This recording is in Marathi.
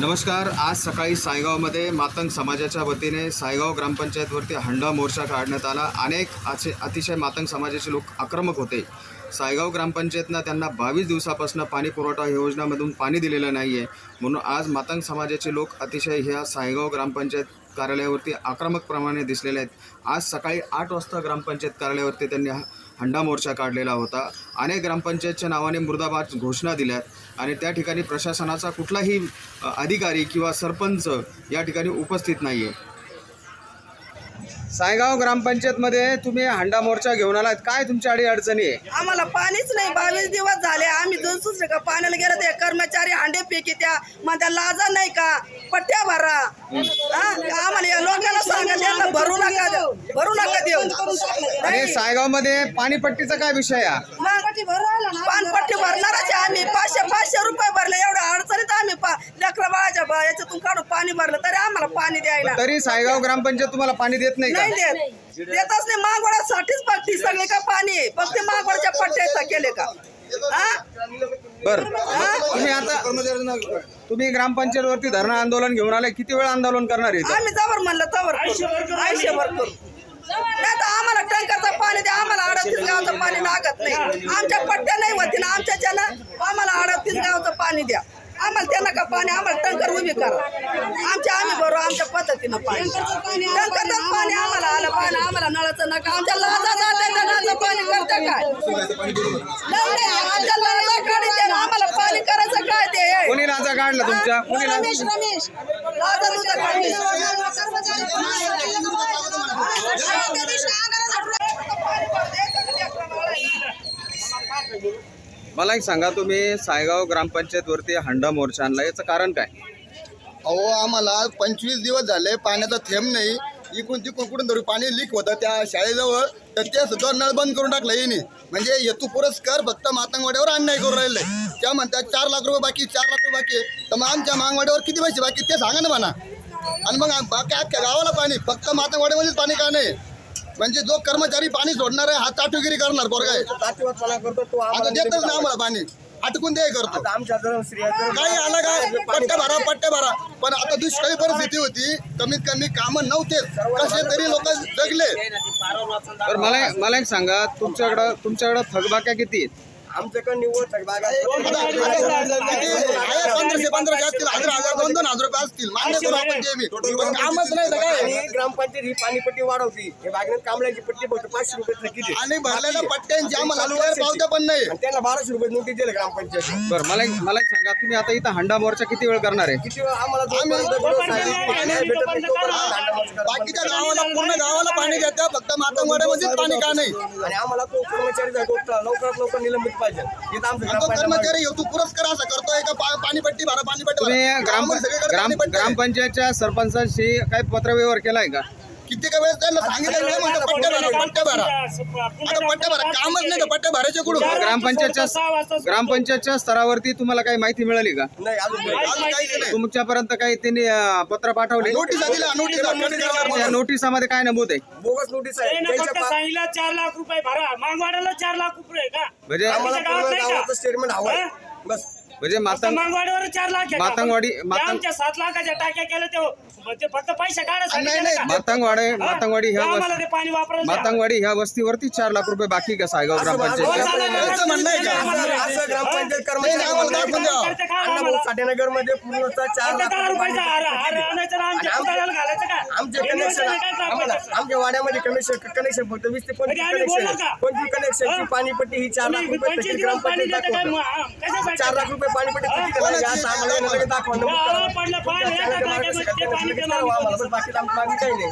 नमस्कार आज सकाळी सायगावमध्ये मातंग समाजाच्या वतीने सायगाव ग्रामपंचायतवरती हंडा मोर्चा काढण्यात आला. अनेक असे अतिशय मातंग समाजाचे लोक आक्रमक होते. सायगाव ग्रामपंचायतनं त्यांना बावीस दिवसापासून पाणी पुरवठा योजनामधून पाणी दिलेलं नाही आहे म्हणून आज मातंग समाजाचे लोक अतिशय ह्या सायगाव ग्रामपंचायत कार्यालयावरती आक्रमकप्रमाणे दिसलेले आहेत. आज सकाळी आठ वाजता ग्रामपंचायत कार्यालयावरती त्यांनी हा हंडा मोर्चा काढलेला होता. अनेक ग्रामपंचायतच्या नावाने मुर्दाबाद घोषणा दिल्यात आणि त्या ठिकाणी प्रशासनाचा कुठलाही अधिकारी किंवा सरपंच या ठिकाणी उपस्थित नाही आहे सायगाव ग्रामपंचायतमध्ये तुम्ही हंडा मोर्चा घेऊन आलात. काय तुमच्या अडी अडचणी आहे? आम्हाला पाणीच नाही. बावीस दिवस झाले. आम्ही दोन का पाण्याला गेलो. ते कर्मचारी हांडे फेकी त्या माझ्या लाजा नाही का? पट्ट्या भरा. हा? आम्हाला या लोकांना सांगा त्यांना भरू नका. देऊ भरू नका देऊ आणि सायगावमध्ये पाणीपट्टीचा काय विषय आहे? पानपट्टी भरणारच आहे आम्ही. पाचशे पाचशे रुपये भरले. एवढ्या अडचणीत आम्ही पा लेकरा बाळाच्या बा याच्यातून काढून पाणी भरलं. तरी आम्हाला पाणी द्यायला. तरी सायगाव ग्रामपंचायत तुम्हाला पाणी देत नाही का? नाही देत. देतच नाही. मागवडासाठीच पट्टी सगळे का पाणी? आहे. फक्त मागवडच्या पट्ट्याचा केले का? हा? बर. तुम्ही आता तुम्ही ग्रामपंचायतवरती धरणं आंदोलन घेऊन आले. किती वेळ आंदोलन करणार आहे इथं? आम्ही जवळ म्हणलं तवर आयुष्यभर करू. पाणी द्या आम्हाला अडतीस गावचं पाणी लागत नाही. आमच्या पट्ट्या नाही होती ना आमच्या ज्यानं आम्हाला अडतीस गावचं पाणी द्या. आम्हाला त्यांना का पाणी? आम्हाला टँकर उभी करा. आमच्या आम्ही भरू आमच्या पद्धतीनं पाणी. टँकरचं पाणी आम्हाला आलं पाणी आम्हाला नळाचं नका. आमच्या लाजा नळाचं पाणी करतं काय? नाही, नाही, आमच्या लाजा काढते ना, आम्हाला पाणी करायचं काय ते? कोणी लाजा काढला तुमच्या? कोणी लाजा रमेश रमेश. लाजा तुझं काढली मला एक सांगा तुम्ही सायगाव ग्रामपंचायतवरती हंडा मोर्चा आणला याचं कारण काय? अहो आम्हाला पंचवीस दिवस झाले पाण्याचा थेंब नाही. इकडून तिकडून कुठून तरी पाणी लीक होतं त्या शाळेजवळ. तर ते सुद्धा नळ बंद करून टाकलं येणे म्हणजे हेतू पुरस्कार फक्त मातंगवाड्यावर अन्याय करून राहिले. त्या म्हणतात चार लाख रुपये बाकी चार लाख रुपये बाकी. तर मग आमच्या मांगवाड्यावर किती पैसे बाकी ते सांगा ना म्हणा आणि मग अख्ख्या गावाला पाणी फक्त मातंगवाड्यामध्येच पाणी का नाही? म्हणजे जो कर्मचारी पाणी सोडणार आहे हा ताटुगिरी करणार तो आता आम्हाला देतच ना आम्हाला पाणी. अटकून दे करतो. काही आलं काय पट्ट्या भरा पट्ट्या भरा. पण आता दुष्काळी परिस्थिती होती. कमीत कमी कामं नव्हतेच कसे तरी लोक जगले. तर मला मला एक सांगा तुमच्याकडं तुमच्याकडं थकबाक्या किती आहेत? आमच्याकडे निव्वळ पंधराशे पंधराशे असतील हजार हजार दोन दोन हजार रुपये असतील. मान्य करू आपण ते मी पण कामच नाही तर काय? आणि ग्रामपंचायत ही पाणीपट्टी वाढवती. हे बागेत कांबळ्याची पट्टी फक्त पाचशे रुपये. आणि भरलेल्या पट्ट्यांची आम्हाला. पावत्या पण नाही. आणि त्यांना बाराशे रुपये नोटीस दिले ग्रामपंचायत. बरं मला एक मला एक सांगा तुम्ही आता इथं हंडा मोर्चा किती वेळ करणार आहे? किती वेळा? आम्हाला जोपर्यंत दिवस आहे, पाणी भेटत नाही, तोपर्यंत भांडण मस्ती करत बाकीच्या गावाला पूर्ण गावाला पाणी देतात फक्त मातंगवाड्यामध्येच पाणी का नाही? आणि आम्हाला तो कर्मचारी जो लवकरात लवकर निलंबित पाहिजे. इथं आमचं आणि तो ग्रामपंचायत कर्मचारी हेतू पुरस्कार असा करतोय का? पा- पाणीपट्टी भरा पाणीपट्टी तुम्ही भरा ग्राम आम्हाला सगळीकडे ग्राम पाणीपट्टी आहे. ग्रामपंचायतच्या सरपंचाशी काही पत्रव्यवहार केलाय का? किती का वेळेस त्यांना सांगितलं नाही म्हणतं पट्ट्या भरा पट्ट्या भरा. आता पट्ट्या भरा. कामच नाही तर पट्ट्या भरायचे कुठून? ग्रामपंचायतच्या ग्रामपंचायतच्या स्तरावरती तुम्हाला काही माहिती मिळाली का? नाही अजून अजून काहीच नाही. तुमच्यापर्यंत काही त्यांनी अं, पत्र पाठवले? नोटीस नोटीस त्या नोटिसामध्ये काय नमूद आहे? बोगस नोटीस आहे. त्याने त्यांच्या फक्त पा- सांगितलं चार लाख रुपये भरा. मागवाड्याला चार लाख रुपये का? म्हणजे आम्हाला आमच्या गावात पूर्ण नाही का? गावाचं स्टेटमेंट हवं आहे. बस. म्हणजे मातंग चार लाख? मातंगवाडी- मातंग- आमच्या सात लाखाच्या टाक्या केल्या ते ते फक्त पैसे नाही, नाही? मातंगवाडी हा? मातंगवाडी ह्या आम्हाला वस्ती ते पाणी. मातंगवाडी ह्या वस्तीवरती चार लाख रुपये बाकी का सायगाव असं- म्हणणं आहे का? असं- असं ग्रामपंचायत कर्मचारी नाही, आम्हाला दाखवून द्या. करते का अण्णाभाऊ आम्हाला? साठेनगरमध्ये पूर्णचा चार लाख रुपये रुपयाचा हार हार आणायचा आणि आमच्या आणि पुतळ्याला घालायचं का आमचे हे कनेक्शन? आमच्या वाड्यामध्ये कनेक्शन कनेक्शन फक्त वीस ते पंचवीस कनेक्शन? पंचवीस कनेक्शनची हा? पाणीपट्टी ही चार लाख रुपये ग्रामपंचायत दाखवतो? चार लाख रुपये पाणीपट्टी दाखवा. बाकी मागणी काही नाही.